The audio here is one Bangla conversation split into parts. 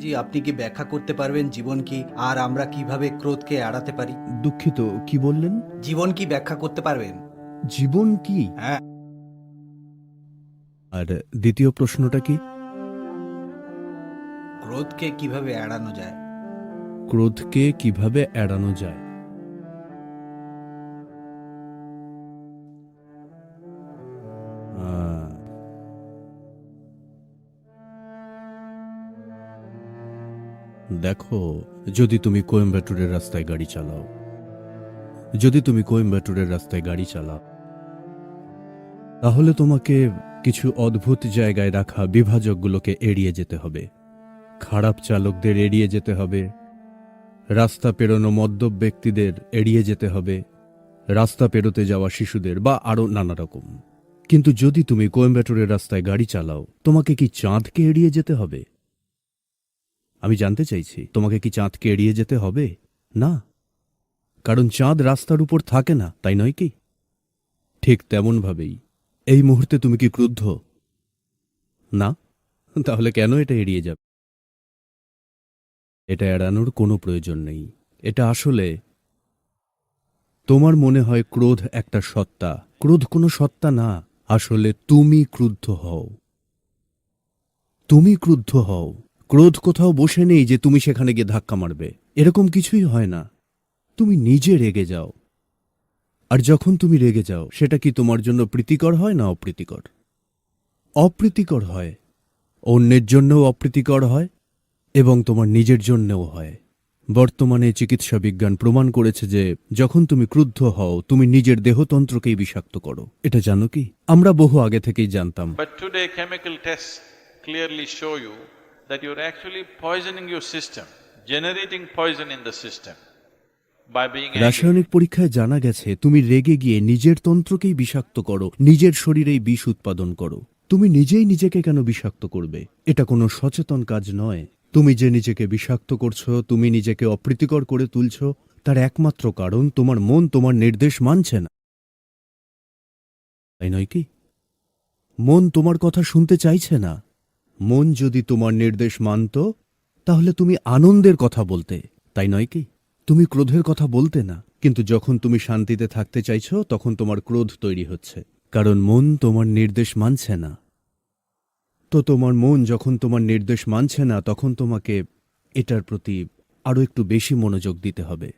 জি আপনি কি ব্যাখ্যা করতে পারবেন জীবন কি আর আমরা কীভাবে ক্রোধকে এড়াতে পারি? দুঃখিত কি বললেন? জীবন কি ব্যাখ্যা করতে পারবেন? জীবন কি? হ্যাঁ। আর দ্বিতীয় প্রশ্নটা কি? ক্রোধকে কীভাবে এড়ানো যায়? ক্রোধকে কীভাবে এড়ানো যায়? দেখো, যদি তুমি কোয়েম্বাটুরের রাস্তায় গাড়ি চালাও। যদি তুমি কোয়েম্বাটুরের রাস্তায় গাড়ি চালাও, তাহলে তোমাকে কিছু অদ্ভুত জায়গায় রাখা বিভাজকগুলোকে এড়িয়ে যেতে হবে। খারাপ চালকদের এড়িয়ে যেতে হবে। রাস্তা পেরোনো মদ্যপ ব্যক্তিদের এড়িয়ে যেতে হবে। রাস্তা পেরোতে যাওয়া শিশুদের বা আরও নানা রকম। কিন্তু যদি তুমি কোয়েম্বাটুরের রাস্তায় গাড়ি চালাও, তোমাকে কি চাঁদকে এড়িয়ে যেতে হবে? আমি জানতে চাইছি, তোমাকে কি চাঁদকে এড়িয়ে যেতে হবে? না। কারণ চাঁদ রাস্তার উপর থাকে না, তাই নয় কি? ঠিক তেমনভাবেই। এই মুহূর্তে তুমি কি ক্রুদ্ধ? না। তাহলে কেন এটা এড়িয়ে যাবে? এটা এড়ানোর কোনো প্রয়োজন নেই। এটা আসলে তোমার মনে হয় ক্রোধ একটা সত্তা। ক্রোধ কোনো সত্তা না। আসলে তুমি ক্রুদ্ধ হও। তুমি ক্রুদ্ধ হও। ক্রোধ কোথাও বসে নেই যে তুমি সেখানে গিয়ে ধাক্কা মারবে। এরকম কিছুই হয় না। তুমি নিজে রেগে যাও। আর যখন তুমি রেগে যাও, সেটা কি তোমার জন্য প্রীতিকর হয় না অপ্রীতিকর? অপ্রীতিকর হয়। অন্যের জন্যও অপ্রীতিকর হয় এবং তোমার নিজের জন্যও হয়। বর্তমানে চিকিৎসা বিজ্ঞান প্রমাণ করেছে যে, যখন তুমি ক্রুদ্ধ হও, তুমি নিজের দেহতন্ত্রকেই বিষাক্ত করো। এটা জানো কি? আমরা বহু আগে থেকেই জানতাম। That you're actually poisoning your system, generating poison in the system. রাসায়নিক পরীক্ষায় জানা গেছে তুমি রেগে গিয়ে নিজের তন্ত্রকেই বিষাক্ত করো নিজের শরীরেই বিষ উৎপাদন করো। তুমি নিজেই নিজেকে কেন বিষাক্ত করবে? এটা কোনো সচেতন কাজ নয়। তুমি যে নিজেকে বিষাক্ত করছ তুমি নিজেকে অপ্রীতিকর করে তুলছ তার একমাত্র কারণ তোমার মন তোমার নির্দেশ মানছে না। তাই নয় কি? মন তোমার কথা শুনতে চাইছে না। মন যদি তোমার নির্দেশ মানত, তাহলে তুমি আনন্দের কথা বলতে, তাই নয় কি? তুমি ক্রোধের কথা বলতে না, কিন্তু যখন তুমি শান্তিতে থাকতে চাইছ, তখন তোমার ক্রোধ তৈরি হচ্ছে, কারণ মন তোমার নির্দেশ মানছে না। তো তোমার মন যখন তোমার নির্দেশ মানছে না, তখন তোমাকে এটার প্রতি আরও একটু বেশি মনোযোগ দিতে হবে।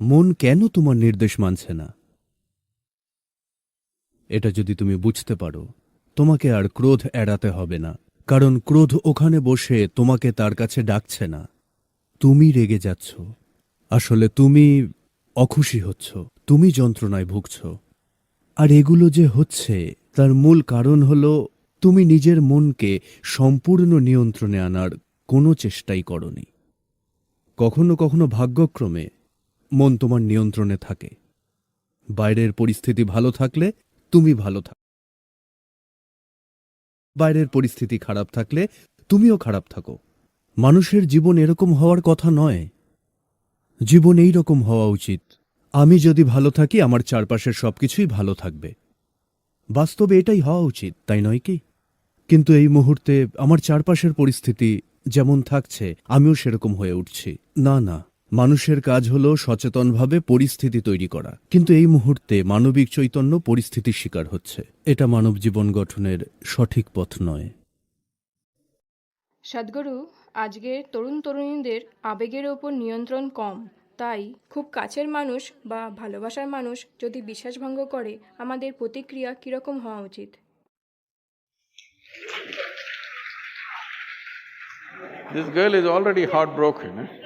মন কেন তোমার নির্দেশ মানছে না? এটা যদি তুমি বুঝতে পারো, তোমাকে আর ক্রোধ এড়াতে হবে না। কারণ ক্রোধ ওখানে বসে তোমাকে তার কাছে ডাকছে না। তুমি রেগে যাচ্ছ। আসলে তুমি অখুশি হচ্ছ। তুমি যন্ত্রণায় ভুগছ। আর এগুলো যে হচ্ছে, তার মূল কারণ হল তুমি নিজের মনকে সম্পূর্ণ নিয়ন্ত্রণে আনার কোনো চেষ্টাই করনি। কখনো কখনো ভাগ্যক্রমে মন তোমার নিয়ন্ত্রণে থাকে। বাইরের পরিস্থিতি ভালো থাকলে তুমি ভালো থাক বাইরের পরিস্থিতি খারাপ থাকলে তুমিও খারাপ থাকো। মানুষের জীবন এরকম হওয়ার কথা নয়। জীবন এই রকম হওয়া উচিত। আমি যদি ভালো থাকি, আমার চারপাশের সবকিছুই ভালো থাকবে। বাস্তবে এটাই হওয়া উচিত, তাই নয় কি? কিন্তু এই মুহূর্তে আমার চারপাশের পরিস্থিতি যেমন থাকছে, আমিও সেরকম হয়ে উঠছি। না না। মানুষের কাজ হল সচেতনভাবে পরিস্থিতি তৈরি করা কিন্তু এই মুহূর্তে মানবিক চৈতন্য পরিস্থিতির শিকার হচ্ছে এটা মানব জীবন গঠনের সঠিক পথ নয় সদ্গুরু আজকের তরুণ তরুণীদের আবেগের ওপর নিয়ন্ত্রণ কম তাই খুব কাছের মানুষ বা ভালোবাসার মানুষ যদি বিশ্বাসভঙ্গ করে আমাদের প্রতিক্রিয়া কীরকম হওয়া উচিত This girl is already heartbroken. Eh?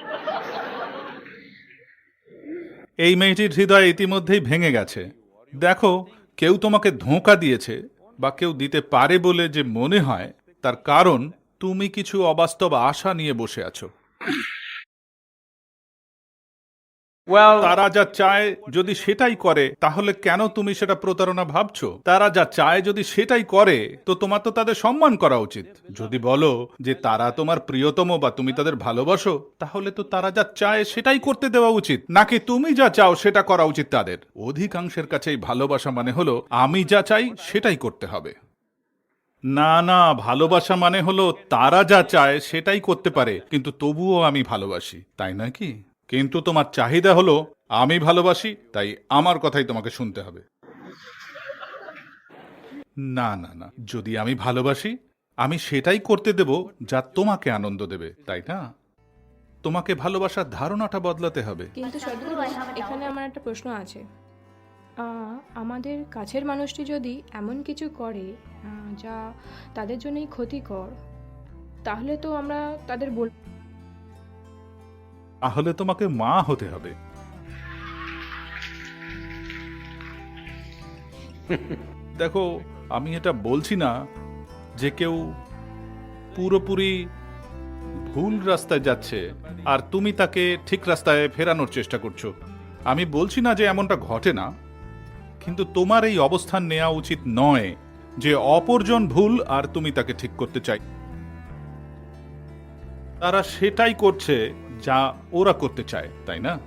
এই মেয়েটির হৃদয় ইতিমধ্যেই ভেঙে গেছে। দেখো, কেউ তোমাকে ধোঁকা দিয়েছে বা কেউ দিতে পারে বলে যে মনে হয়, তার কারণ তুমি কিছু অবাস্তব আশা নিয়ে বসে আছো। তারা যা চায় যদি সেটাই করে, তাহলে কেন তুমি সেটা প্রতারণা ভাবছ? তারা যা চায় যদি সেটাই করে, তো তোমার তো তাদের সম্মান করা উচিত। যদি বলো যে তারা তোমার প্রিয়তম বা তুমি তাদের ভালোবাসো, তাহলে তো তারা যা চায় সেটাই করতে দেওয়া উচিত। নাকি তুমি যা চাও সেটা করা উচিত তাদের? অধিকাংশের কাছেই ভালোবাসা মানে হলো, আমি যা চাই সেটাই করতে হবে। না না, ভালোবাসা মানে হলো তারা যা চায় সেটাই করতে পারে, কিন্তু তবুও আমি ভালোবাসি, তাই নয় কি? কিন্তু তোমার চাহিদা হলো, আমি ভালোবাসি, তাই আমার কথাই তোমাকে শুনতে হবে। না না না, যদি আমি ভালোবাসি, আমি সেটাই করতে দেব যা তোমাকে আনন্দ দেবে, তাই না? তোমাকে ভালোবাসার ধারণাটা বদলাতে হবে। কিন্তু এখানে আমার একটা প্রশ্ন আছে। আমাদের কাছের মানুষটি যদি এমন কিছু করে যা তাদের জন্যই ক্ষতিকর, তাহলে তো আমরা তাদের বল তাহলে তোমাকে মা হতে হবে। দেখো, আমি এটা বলছি না যে কেউ পুরোপুরি ভুল রাস্তায় যাচ্ছে আর তুমি তাকে ঠিক রাস্তায় ফেরানোর চেষ্টা করছ। আমি বলছি না যে এমনটা ঘটে না, কিন্তু তোমার এই অবস্থান নেওয়া উচিত নয় যে অপরজন ভুল আর তুমি তাকে ঠিক করতে চাই। তারা সেটাই করছে যা ওরা করতে চায়, তাই না?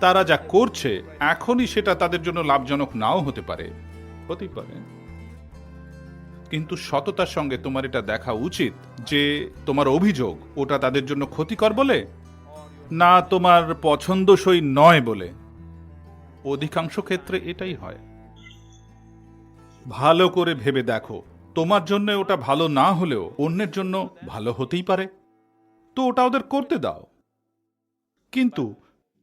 তারা যা করছে, এখনই সেটা তাদের জন্য লাভজনক নাও হতে পারে। হতেই পারে। কিন্তু সততার সঙ্গে তোমার এটা দেখা উচিত যে তোমার অভিযোগ ওটা তাদের জন্য ক্ষতিকর বলে, না তোমার পছন্দসই নয় বলে। অধিকাংশ ক্ষেত্রে এটাই হয়। ভালো করে ভেবে দেখো, তোমার জন্য ওটা ভালো না হলেও অন্যের জন্য ভালো হতেই পারে। তো ওটা ওদের করতে দাও। কিন্তু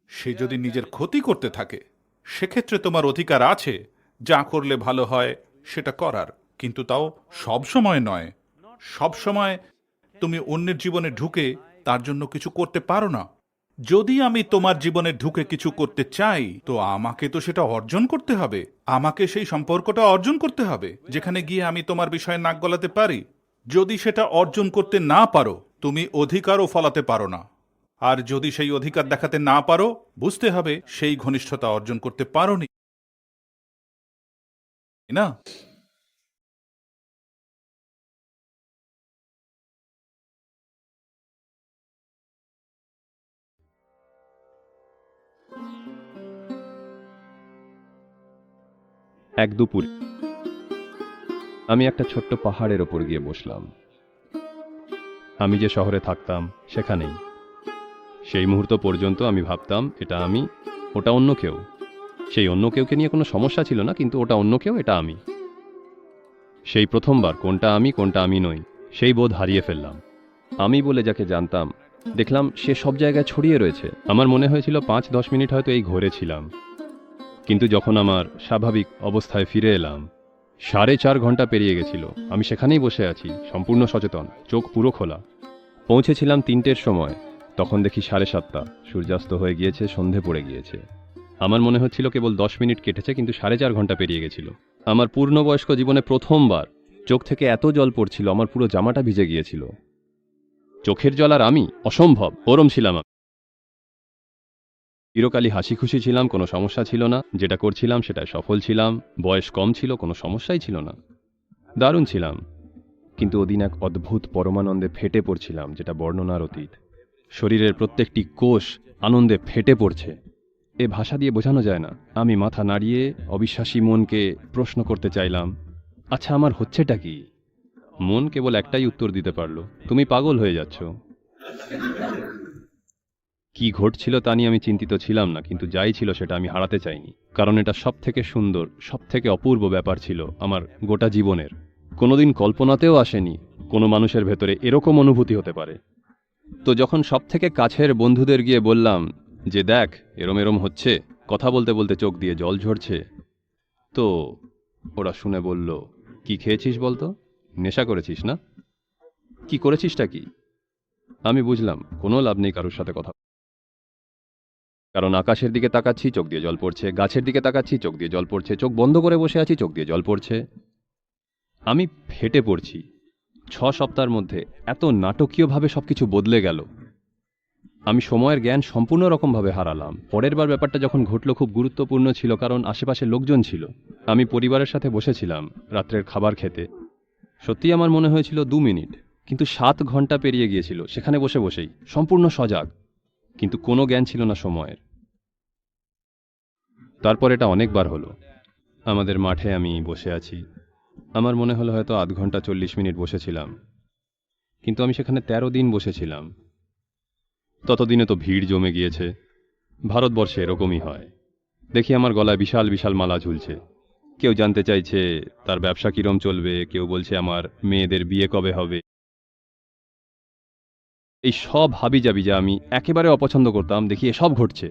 সে যদি নিজের ক্ষতি করতে থাকে, সেক্ষেত্রে তোমার অধিকার আছে, যা করলে ভালো হয় সেটা করার। কিন্তু তাও সব সময় নয়। সব সময় তুমি অন্যের জীবনে ঢুকে তার জন্য কিছু করতে পারো না। যদি আমি তোমার জীবনে ঢুকে কিছু করতে চাই, তো আমাকে তো সেটা অর্জন করতে হবে। আমাকে সেই সম্পর্কটা অর্জন করতে হবে, যেখানে গিয়ে আমি তোমার বিষয়ে নাক গলাতে পারি। যদি সেটা অর্জন করতে না পারো তুমি অধিকারও ফলাতে পারো না। আর যদি সেই অধিকার দেখাতে না পারো, বুঝতে হবে সেই ঘনিষ্ঠতা অর্জন করতে পারোনি। না? এক দুপুর আমি একটা ছোট্ট পাহাড়ের ওপর গিয়ে বসলাম। আমি যে শহরে থাকতাম, সেখানেই। সেই মুহূর্ত পর্যন্ত আমি ভাবতাম, এটা আমি, ওটা অন্য কেউ। সেই অন্য কেউকে নিয়ে কোনো সমস্যা ছিল না, কিন্তু ওটা অন্য কেউ, এটা আমি। সেই প্রথমবার কোনটা আমি কোনটা আমি নই, সেই বোধ হারিয়ে ফেললাম। আমি বলে যাকে জানতাম, দেখলাম সে সব জায়গায় ছড়িয়ে রয়েছে। আমার মনে হয়েছিল পাঁচ, দশ মিনিট হয়তো এই ঘরে ছিলাম। কিন্তু যখন আমার স্বাভাবিক অবস্থায় ফিরে এলাম সাড়ে চার ঘণ্টা পেরিয়ে গেছিল। আমি সেখানেই বসে আছি, সম্পূর্ণ সচেতন, চোখ পুরো খোলা। পৌঁছেছিলাম তিনটের সময়, তখন দেখি সাড়ে সাতটা, সূর্যাস্ত হয়ে গিয়েছে, সন্ধে পড়ে গিয়েছে। আমার মনে হচ্ছিল কেবল দশ মিনিট কেটেছে, কিন্তু সাড়ে চার ঘণ্টা পেরিয়ে গেছিল। আমার পূর্ণবয়স্ক জীবনে প্রথমবার চোখ থেকে এত জল পড়ছিল, আমার পুরো জামাটা ভিজে গিয়েছিল। চোখের জল আর আমি, অসম্ভব ওরম ছিলাম। চিরকালই হাসি খুশি ছিলাম, কোনো সমস্যা ছিল না। যেটা করছিলাম সেটায় সফল ছিলাম। বয়স কম ছিল, কোনো সমস্যাই ছিল না। দারুণ ছিলাম। কিন্তু ওদিন এক অদ্ভুত পরমানন্দে ফেটে পড়ছিলাম, যেটা বর্ণনার অতীত। শরীরের প্রত্যেকটি কোষ আনন্দে ফেটে পড়ছে। এ ভাষা দিয়ে বোঝানো যায় না। আমি মাথা নাড়িয়ে অবিশ্বাসী মনকে প্রশ্ন করতে চাইলাম আচ্ছা আমার হচ্ছেটা কি? মন কেবল একটাই উত্তর দিতে পারল, তুমি পাগল হয়ে যাচ্ছ। কি ঘটছিল তা নিয়ে আমি চিন্তিত ছিলাম না, কিন্তু যাই ছিল সেটা আমি হারাতে চাইনি। কারণ এটা সব থেকে সুন্দর সব থেকে অপূর্ব ব্যাপার ছিল আমার গোটা জীবনের। কোনোদিন কল্পনাতেও আসেনি কোনো মানুষের ভেতরে এরকম অনুভূতি হতে পারে। তো যখন সব থেকে কাছের বন্ধুদের গিয়ে বললাম যে, দেখ, এরম এরম হচ্ছে, কথা বলতে বলতে চোখ দিয়ে জল ঝরছে। তো ওরা শুনে বলল, কি খেয়েছিস বলতো? নেশা করেছিস না? কি করেছিসটা কি? আমি বুঝলাম, কোনো লাভ নেই কারোর সাথে কথা কারণ আকাশের দিকে তাকাচ্ছি, চোখ দিয়ে জল পড়ছে। গাছের দিকে তাকাচ্ছি, চোখ দিয়ে জল পড়ছে। চোখ বন্ধ করে বসে আছি, চোখ দিয়ে জল পড়ছে। আমি ফেটে পড়ছি। ছ সপ্তাহের মধ্যে এত নাটকীয়ভাবে সবকিছু বদলে গেল। আমি সময়ের জ্ঞান সম্পূর্ণ রকমভাবে হারালাম। পরের বার ব্যাপারটা যখন ঘটলো, খুব গুরুত্বপূর্ণ ছিল কারণ আশেপাশে লোকজন ছিল। আমি পরিবারের সাথে বসেছিলাম রাত্রের খাবার খেতে। সত্যি আমার মনে হয়েছিল দু মিনিট, কিন্তু সাত ঘণ্টা পেরিয়ে গিয়েছিল। সেখানে বসে বসেই, সম্পূর্ণ সজাগ। কিন্তু কোনো জ্ঞান ছিল না সময়ের। তারপর এটা অনেকবার হলো। আমাদের মাঠে আমি বসে আছি। আমার মনে হলো হয়তো আধ ঘণ্টা চল্লিশ মিনিট বসেছিলাম। কিন্তু আমি সেখানে তেরো দিন বসেছিলাম। ততদিনে তো ভিড় জমে গিয়েছে। ভারতবর্ষে এরকমই হয়। দেখি আমার গলায় বিশাল বিশাল মালা ঝুলছে। কেউ জানতে চাইছে, তার ব্যবসা কিরম চলবে? কেউ বলছে, আমার মেয়েদের বিয়ে কবে হবে? এই সব হাবিজাবি যা আমি একেবারে অপছন্দ করতাম, দেখি এসব ঘটছে।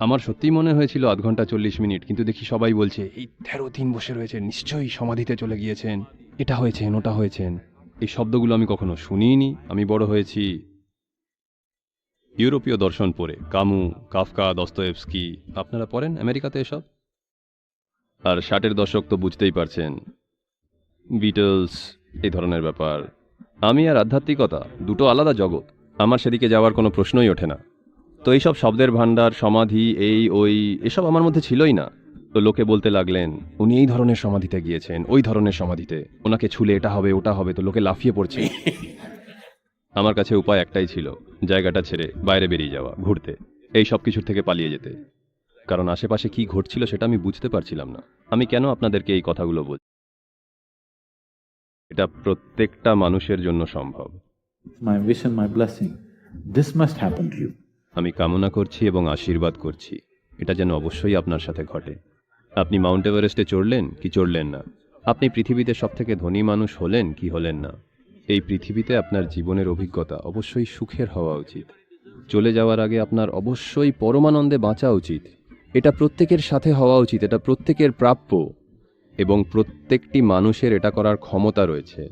আমার সত্যিই মনে হয়েছিল আধ ঘণ্টা চল্লিশ মিনিট, কিন্তু দেখি সবাই বলছে, এই তেরো দিন বসে রয়েছে নিশ্চয়ই সমাধিতে চলে গিয়েছেন। এটা হয়েছেন, ওটা হয়েছেন। এই শব্দগুলো আমি কখনো শুনিনি। আমি বড় হয়েছি ইউরোপীয় দর্শন পড়ে কামু, কাফকা, দস্তয়েভস্কি, আপনারা পড়েন আমেরিকাতে এসব? আর ষাটের দশক তো বুঝতেই পারছেন। বিটলস এই ধরনের ব্যাপার। আমি আর আধ্যাত্মিকতা দুটো আলাদা জগৎ। আমার সেদিকে যাওয়ার কোনো প্রশ্নই ওঠে না। তো এইসব শব্দের ভাণ্ডার সমাধি এই ওই এসব আমার মধ্যে ছিলই না। তো লোকে বলতে লাগলেন উনি এই ধরনের সমাধিতে গিয়েছেন ওই ধরনের সমাধিতে। ওনাকে ছুলে এটা হবে ওটা হবে তো লোকে লাফিয়ে পড়ছে। আমার কাছে উপায় একটাই ছিল জায়গাটা ছেড়ে বাইরে বেরিয়ে যাওয়া ঘুরতে এই সব কিছুর থেকে পালিয়ে যেতে। কারণ আশেপাশে কি ঘটছিল সেটা আমি বুঝতে পারছিলাম না। আমি কেন আপনাদেরকে এই কথাগুলো বল এটা প্রত্যেকটা মানুষের জন্য সম্ভব। Wish and my blessing. This must happen to you. আমি কামনা করছি এবং আশীর্বাদ করছি। এটা যেন অবশ্যই আপনার সাথে ঘটে। আপনি মাউন্ট এভারেস্টে চড়লেন কি চড়লেন না? আপনি পৃথিবীতে সবথেকে ধনী মানুষ হলেন কি হলেন না? এই পৃথিবীতে আপনার জীবনের অভিজ্ঞতা অবশ্যই সুখের হওয়া উচিত। চলে যাওয়ার আগে আপনার অবশ্যই পরমানন্দে বাঁচা উচিত। এটা প্রত্যেকের সাথে হওয়া উচিত এটা প্রত্যেকের প্রাপ্য। এবং প্রত্যেকটি মানুষের এটা করার ক্ষমতা রয়েছে।